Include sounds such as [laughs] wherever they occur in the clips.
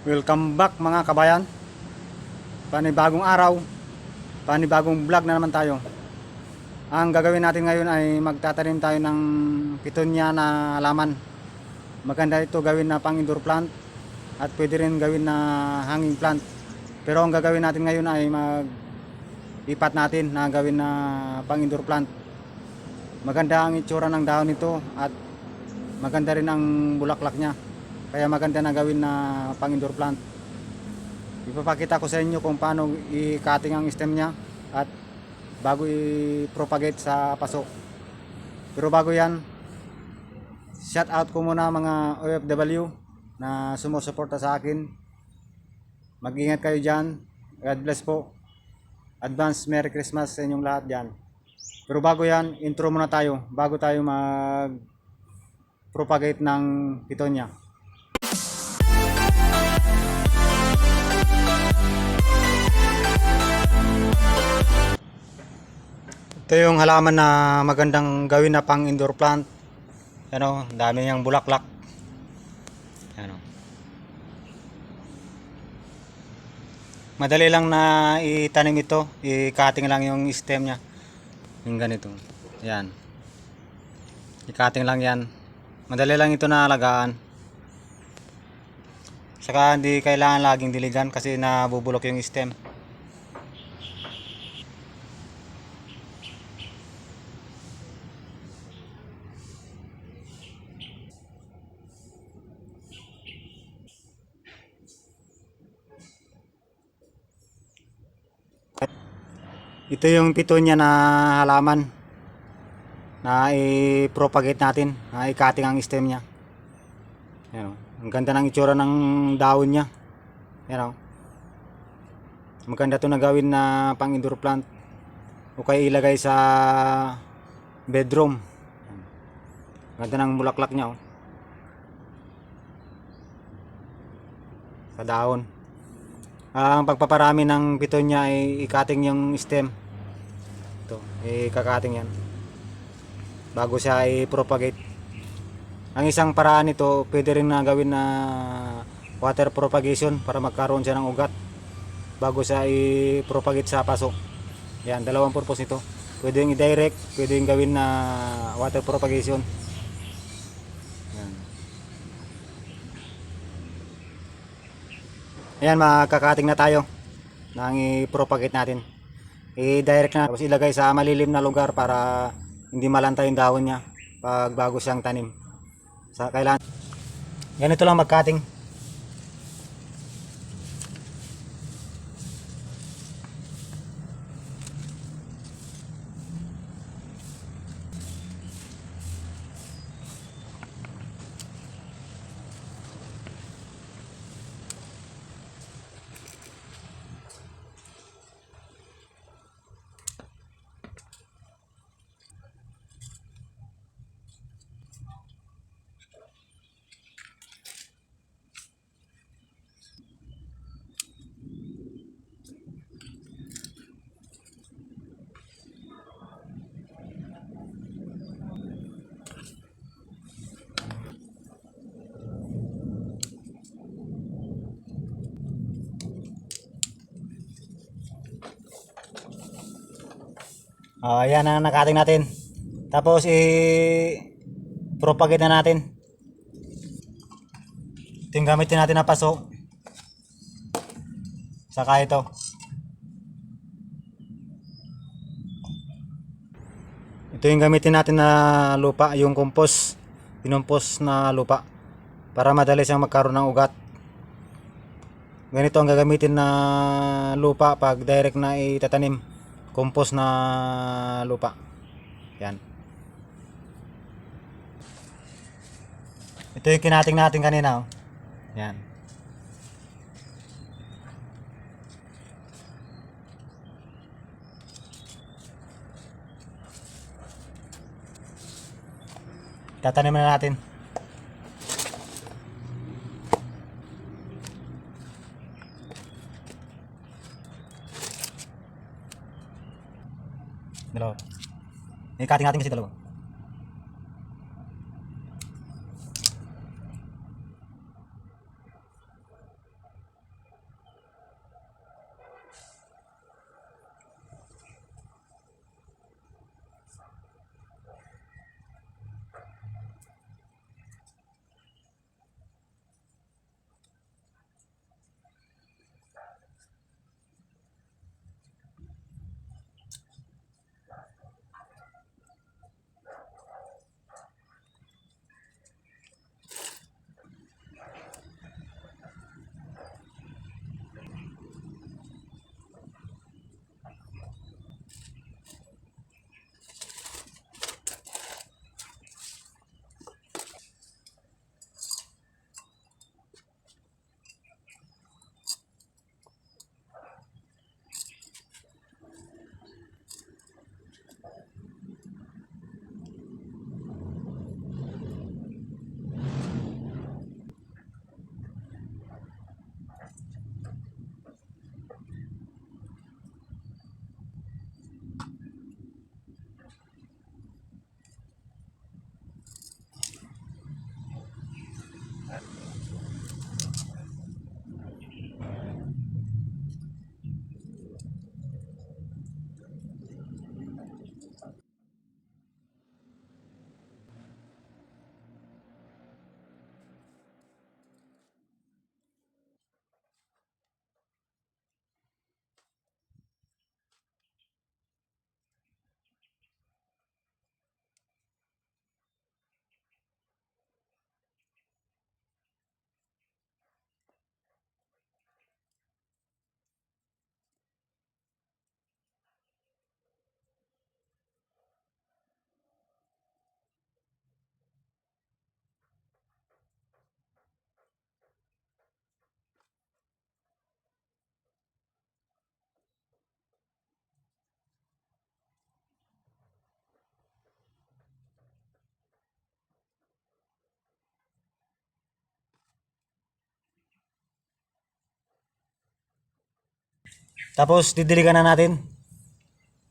Welcome back mga kabayan. Panibagong araw. Panibagong vlog na naman tayo. Ang gagawin natin ngayon ay magtatanim tayo ng pitonya na halaman. Maganda ito gawin na pang indoor plant at pwede rin gawin na hanging plant. Pero ang gagawin natin ngayon ay mag ipat natin na gawin na pang indoor plant. Maganda ang itsura ng dahon nito at maganda rin ang bulaklak niya. Kaya maganda na gawin na pang indoor plant. Ipapakita ko sa inyo kung paano i-cutting ang stem niya at bago i-propagate sa paso. Pero bago yan, shout out ko muna mga OFW na sumusuporta sa akin. Mag-ingat kayo dyan. God bless po. Advance Merry Christmas sa inyong lahat dyan. Pero bago yan, intro muna tayo bago tayo mag propagate ng pitonya. Ito yung halaman na magandang gawin na pang indoor plant. Ano, dami niyang bulaklak. Ano. Madali lang na itanim ito, i-cutting lang yung stem niya. Yung ganito. Yan. I-cutting lang yan. Madali lang ito na alagaan. Saka hindi kailangan laging diligan kasi nabubulok yung stem. Ito yung pitonya na halaman na i-propagate natin, na i-cutting ang stem niya. Yan o. Ang ganda ng itsura ng dahon niya. Yan o. Maganda to na gawin na pang indoor plant. O kaya ilagay sa bedroom. Ganda ng bulaklak niya o. Sa dahon. Ang pagpaparami ng pitonya ay i-cutting yung stem. Ito, i-cutting yan. Bago siya i-propagate. Ang isang paraan nito, pwede rin na gawin na water propagation para magkaroon siya ng ugat bago siya i-propagate sa paso. Yan, dalawang purpose nito. Pwede yung i-direct, pwede yung gawin na water propagation. Yan. Ayan, makakating na tayo nang i-propagate natin. I-direct na, tapos ilagay sa malilim na lugar para hindi malanta yung dahon niya pag bago siyang tanim. Sa kailangan. Ganito lang mag-cutting. Oh, ayan ang nakating natin. Tapos i-propagate na natin. Ito gamitin natin na paso. Saka ito. Ito yung gamitin natin na lupa, yung compost. Pinumpos na lupa. Para madali siyang magkaroon ng ugat. Ganito ang gagamitin na lupa pag direct na itatanim compost na lupa. Yan. Ito yung kinating natin kanina. Oh. Yan. Tatanim na natin. Dalawa. Eh, cutting natin kasi dalawa. Tapos didiligan na natin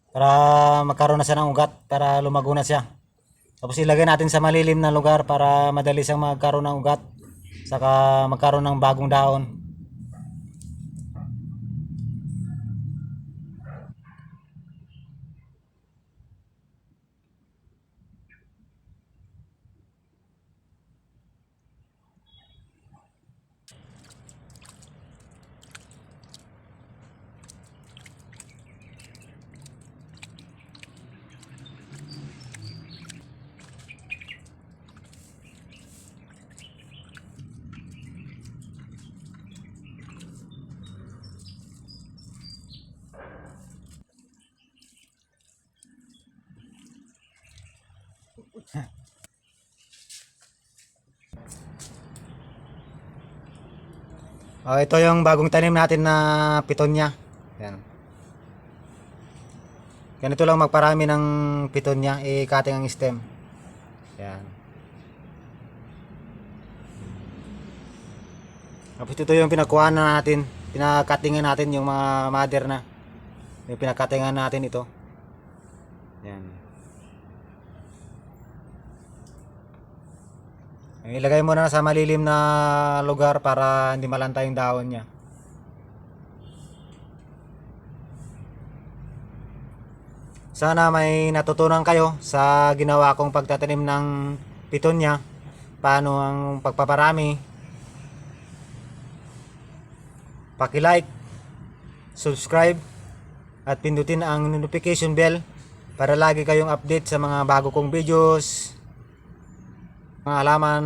para magkaroon na siya ng ugat para lumago na siya. Tapos ilagay natin sa malilim na lugar para madali siyang magkaroon ng ugat saka magkaroon ng bagong daon. [laughs] Oh, ito yung bagong tanim natin na pitonya. Yan. Ganito lang magparami ng pitonya, i-cutting ang stem. Yan. Tapos ito yung pinakuha na natin, pinakattingan natin yung mga mother na. Yung pinakattingan natin ito. Yan. Ilagay mo na sa malilim na lugar para hindi malanta yung dahon niya. Sana may natutunan kayo sa ginawa kong pagtatanim ng pitonya. Paano ang pagpaparami. Paki-like, subscribe, at pindutin ang notification bell para lagi kayong update sa mga bago kong videos, mga halaman,